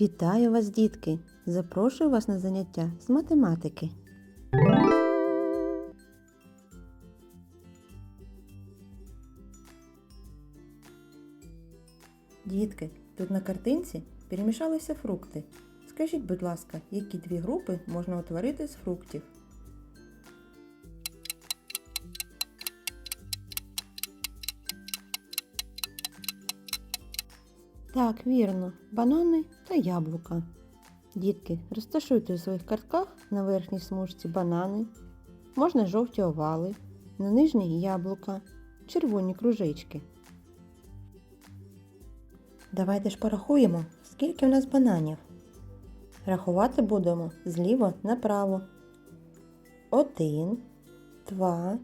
Вітаю вас, дітки! Запрошую вас на заняття з математики. Дітки, тут на картинці перемішалися фрукти. Скажіть, будь ласка, які дві групи можна утворити з фруктів? Так, вірно, банани та яблука. Дітки, розташуйте у своїх картках на верхній смужці банани, можна жовті овали, на нижній яблука, червоні кружечки. Давайте ж порахуємо, скільки у нас бананів. Рахувати будемо зліва направо. Один, два,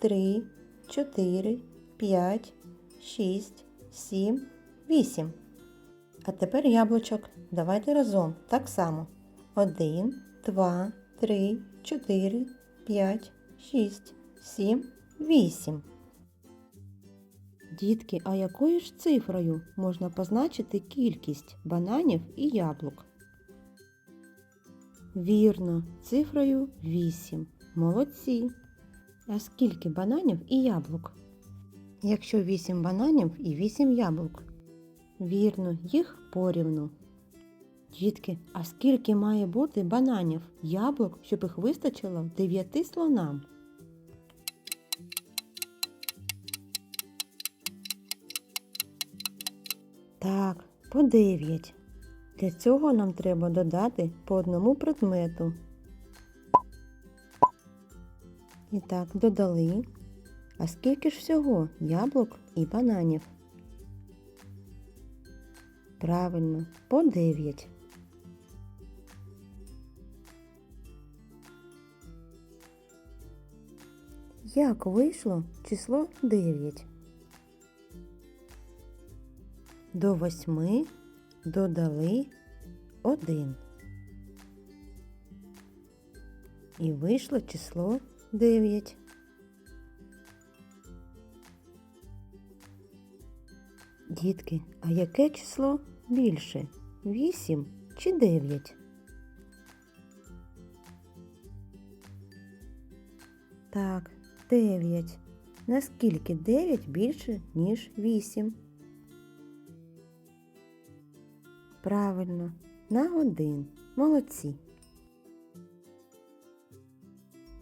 три, чотири, п'ять, шість, сім, вісім. А тепер яблучок. Давайте разом так само. Один, два, три, чотири, п'ять, шість, сім, вісім. Дітки, а якою ж цифрою можна позначити кількість бананів і яблук? Вірно, цифрою 8. Молодці. А скільки бананів і яблук? Якщо 8 бананів і 8 яблук. Вірно, їх порівну. Дітки, а скільки має бути бананів, яблук, щоб їх вистачило 9 слонам? Так, по 9. Для цього нам треба додати по одному предмету. І так, додали. А скільки ж всього яблук і бананів? Правильно, по 9. Як вийшло число 9? До восьми додали 1. І вийшло число 9. Дітки, а яке число більше? 8 чи 9? Так, 9. Наскільки 9 більше, ніж 8? Правильно, на 1. Молодці.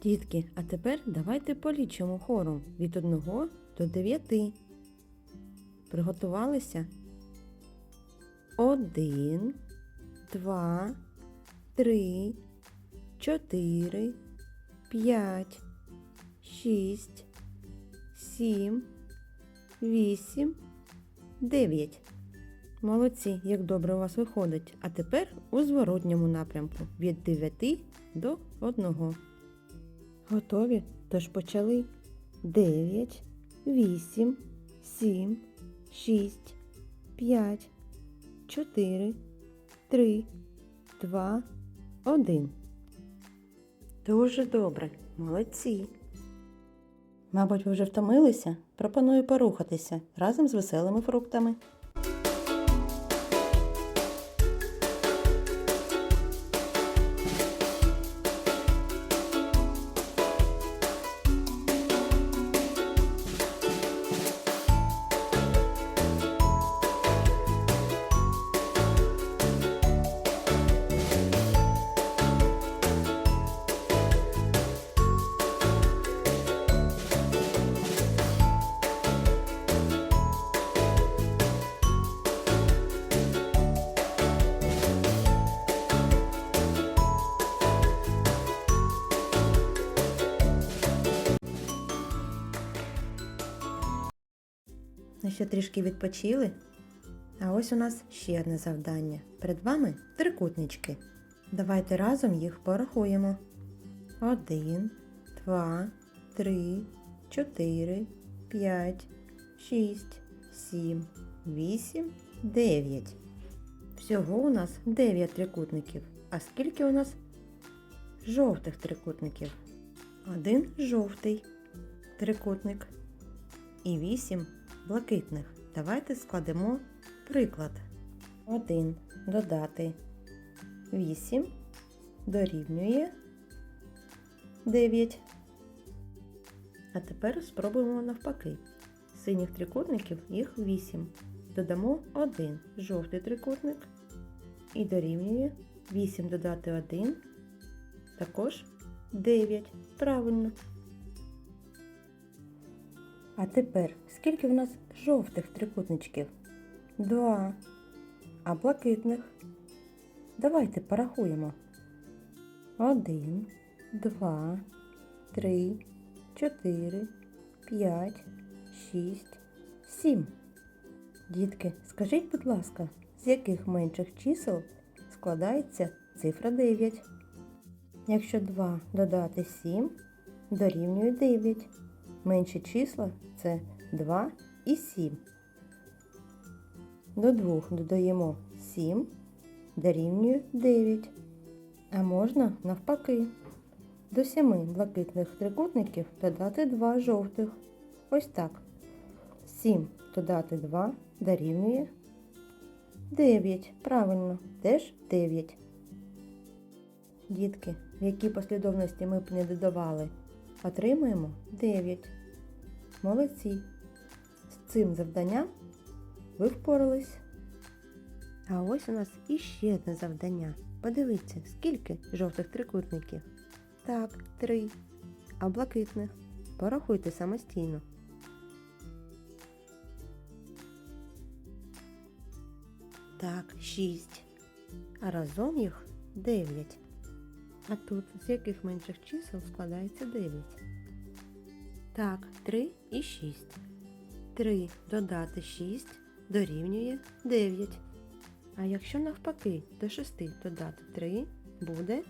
Дітки, а тепер давайте полічимо хором від 1 до 9. Приготувалися? Один, два, три, чотири, п'ять, шість, сім, вісім, дев'ять. Молодці, як добре у вас виходить. А тепер у зворотньому напрямку від 9 до 1. Готові? Тож почали. 9, 8, 7, 6, 5, 4, 3, 2, 1. Дуже добре. Молодці. Мабуть, ви вже втомилися? Пропоную порухатися разом з веселими фруктами. Ну що трішки відпочили? А ось у нас ще одне завдання. Перед вами трикутнички. Давайте разом їх порахуємо. Один, два, три, чотири, п'ять, шість, сім, вісім, дев'ять. Всього у нас дев'ять трикутників. А скільки у нас жовтих трикутників? Один жовтий трикутник і вісім блакитних. Давайте складемо приклад. 1, додати 8 дорівнює 9. А тепер спробуємо навпаки. Синіх трикутників їх 8. Додамо 1 жовтий трикутник і дорівнює 8 додати 1, також 9. Правильно. А тепер скільки в нас жовтих трикутничків? Два. А блакитних? Давайте порахуємо. Один, два, три, чотири, п'ять, шість, сім. Дітки, скажіть, будь ласка, з яких менших чисел складається цифра 9? Якщо 2 додати 7, дорівнює 9. Менші числа це 2 і 7. До 2 додаємо 7, дорівнює 9. А можна навпаки. До 7 блакитних трикутників додати 2 жовтих. Ось так. 7 додати 2 дорівнює 9. Правильно, теж 9. Дітки, в якій послідовності ми б не додавали, отримаємо 9. Молодці. З цим завданням ви впорались. А ось у нас іще одне завдання. Подивіться, скільки жовтих трикутників. Так, три. А блакитних. Порахуйте самостійно. Так, шість. А разом їх дев'ять. А тут з яких менших чисел складається 9? Так, 3 і 6. 3 додати 6 дорівнює 9. А якщо навпаки до 6 додати 3 буде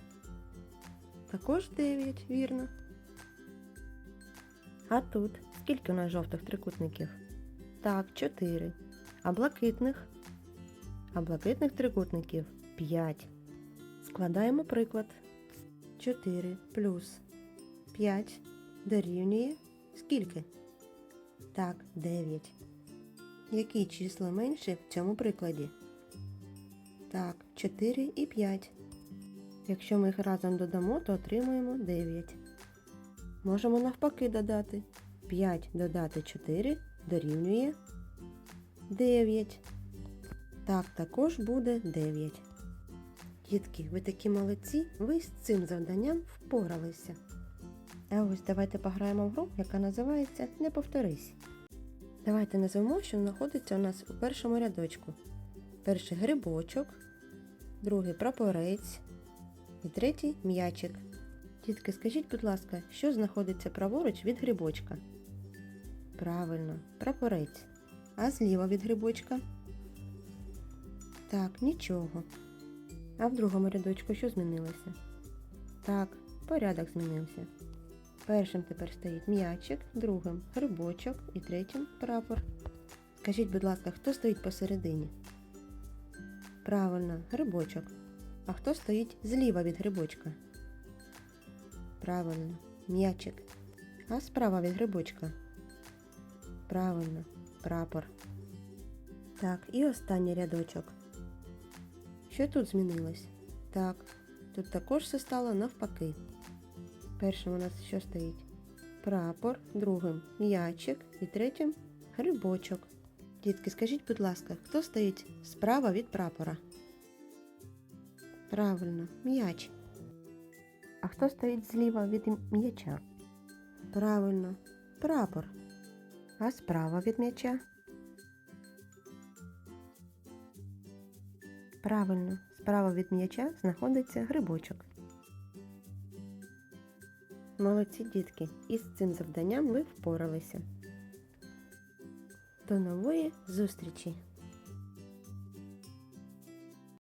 також 9, вірно. А тут скільки у нас жовтих трикутників? Так, 4. А блакитних? А блакитних трикутників 5. Складаємо приклад. 4 плюс 5 дорівнює скільки? Так, 9. Які числа менші в цьому прикладі? Так, 4 і 5. Якщо ми їх разом додамо, то отримаємо 9. Можемо навпаки додати. 5 додати 4 дорівнює 9. Так, також буде 9. Дітки, ви такі молодці, ви з цим завданням впоралися. А ось давайте пограємо в гру, яка називається Не повторись. Давайте назвемо, що знаходиться у нас у першому рядочку. Перший грибочок, другий прапорець і третій м'ячик. Дітки, скажіть, будь ласка, що знаходиться праворуч від грибочка? Правильно, прапорець. А зліва від грибочка? Так, нічого. А в другому рядочку що змінилося? Так, порядок змінився. Першим тепер стоїть м'ячик, другим грибочок і третім прапор. Скажіть, будь ласка, хто стоїть посередині? Правильно, грибочок. А хто стоїть зліва від грибочка? Правильно, м'ячик. А справа від грибочка? Правильно, прапор. Так, і останній рядочок. Що тут змінилось? Так, тут також все стало навпаки. Першим у нас що стоїть? Прапор, другим м'ячик і третім грибочок. Дітки, скажіть, будь ласка, хто стоїть справа від прапора? Правильно, м'яч. А хто стоїть зліва від м'яча? Правильно, прапор. А справа від м'яча? Правильно, справа від м'яча знаходиться грибочок. Молодці дітки, і з цим завданням ви впоралися. До нової зустрічі!